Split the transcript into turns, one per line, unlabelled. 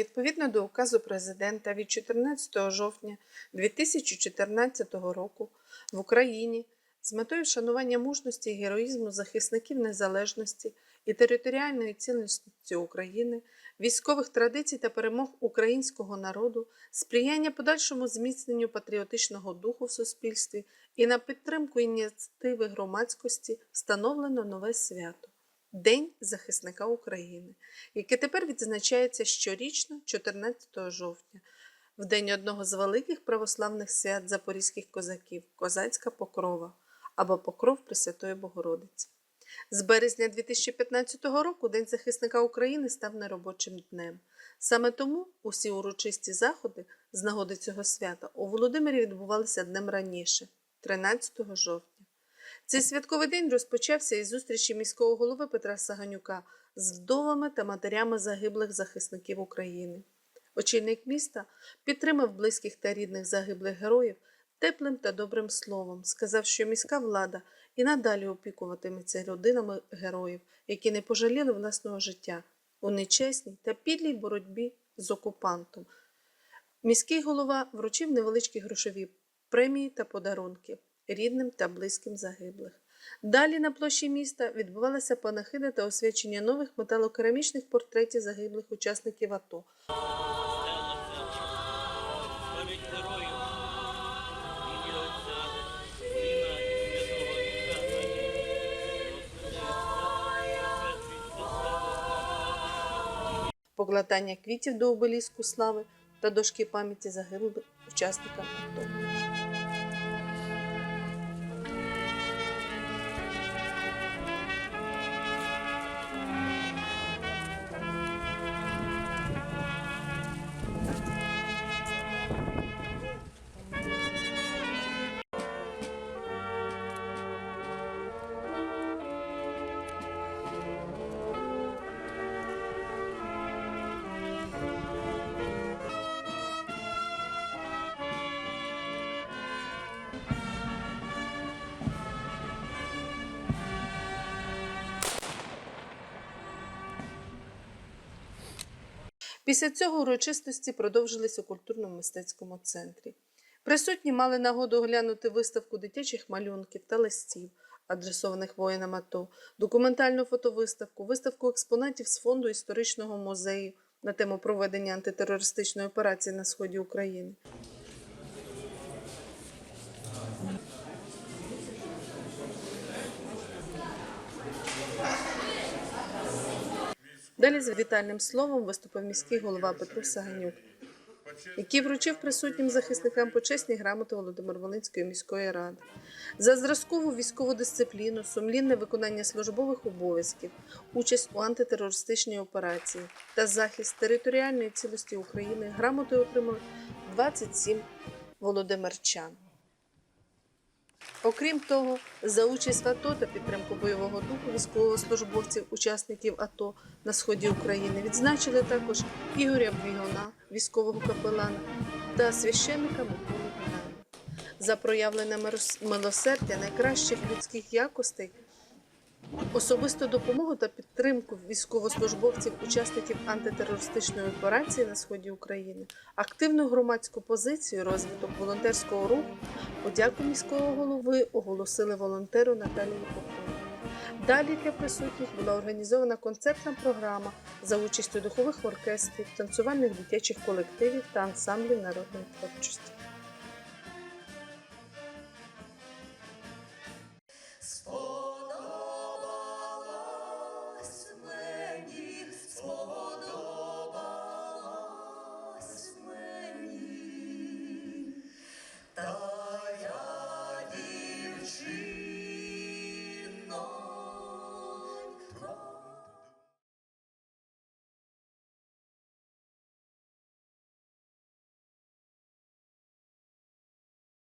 Відповідно до указу президента від 14 жовтня 2014 року в Україні з метою вшанування мужності і героїзму захисників незалежності і територіальної цілісності України, військових традицій та перемог українського народу, сприяння подальшому зміцненню патріотичного духу в суспільстві і на підтримку ініціативи громадськості встановлено нове свято День захисника України, яке тепер відзначається щорічно 14 жовтня, в день одного з великих православних свят запорізьких козаків Козацька Покрова або Покров Пресвятої Богородиці. З березня 2015 року День захисника України став неробочим днем. Саме тому усі урочисті заходи з нагоди цього свята у Володимирі відбувалися днем раніше, 13 жовтня. Цей святковий день розпочався із зустрічі міського голови Петра Саганюка з вдовами та матерями загиблих захисників України. Очільник міста підтримав близьких та рідних загиблих героїв теплим та добрим словом, сказав, що міська влада і надалі опікуватиметься родинами героїв, які не пожаліли власного життя у нечесній та підлій боротьбі з окупантом. Міський голова вручив невеличкі грошові премії та подарунки рідним та близьким загиблих. Далі на площі міста відбувалася панахида та освячення нових металокерамічних портретів загиблих учасників АТО. Покладання квітів до обеліску слави та дошки пам'яті загиблих учасникам АТО. Після цього урочистості продовжились у культурно-мистецькому центрі. Присутні мали нагоду оглянути виставку дитячих малюнків та листів, адресованих воїнам АТО, документальну фотовиставку, виставку експонатів з фонду історичного музею на тему проведення антитерористичної операції на сході України. Далі з вітальним словом виступив міський голова Петро Саганюк, який вручив присутнім захисникам почесні грамоти Володимир-Волинської міської ради за зразкову військову дисципліну, сумлінне виконання службових обов'язків, участь у антитерористичній операції та захист територіальної цілості України грамотою отримали 27 володимирчан. Окрім того, за участь в АТО та підтримку бойового духу військовослужбовців, учасників АТО на сході України відзначили також Ігоря Бвігуна, військового капелана та священника Миколи Гуляна. За проявлене милосердя найкращих людських якостей, особисту допомогу та підтримку військовослужбовців, учасників антитерористичної операції на сході України, активну громадську позицію, розвиток волонтерського руху, подяку міського голови оголосили волонтеру Наталії Поповій. Далі для присутніх була організована концертна програма за участю духових оркестрів, танцювальних дитячих колективів та ансамблів народної творчості.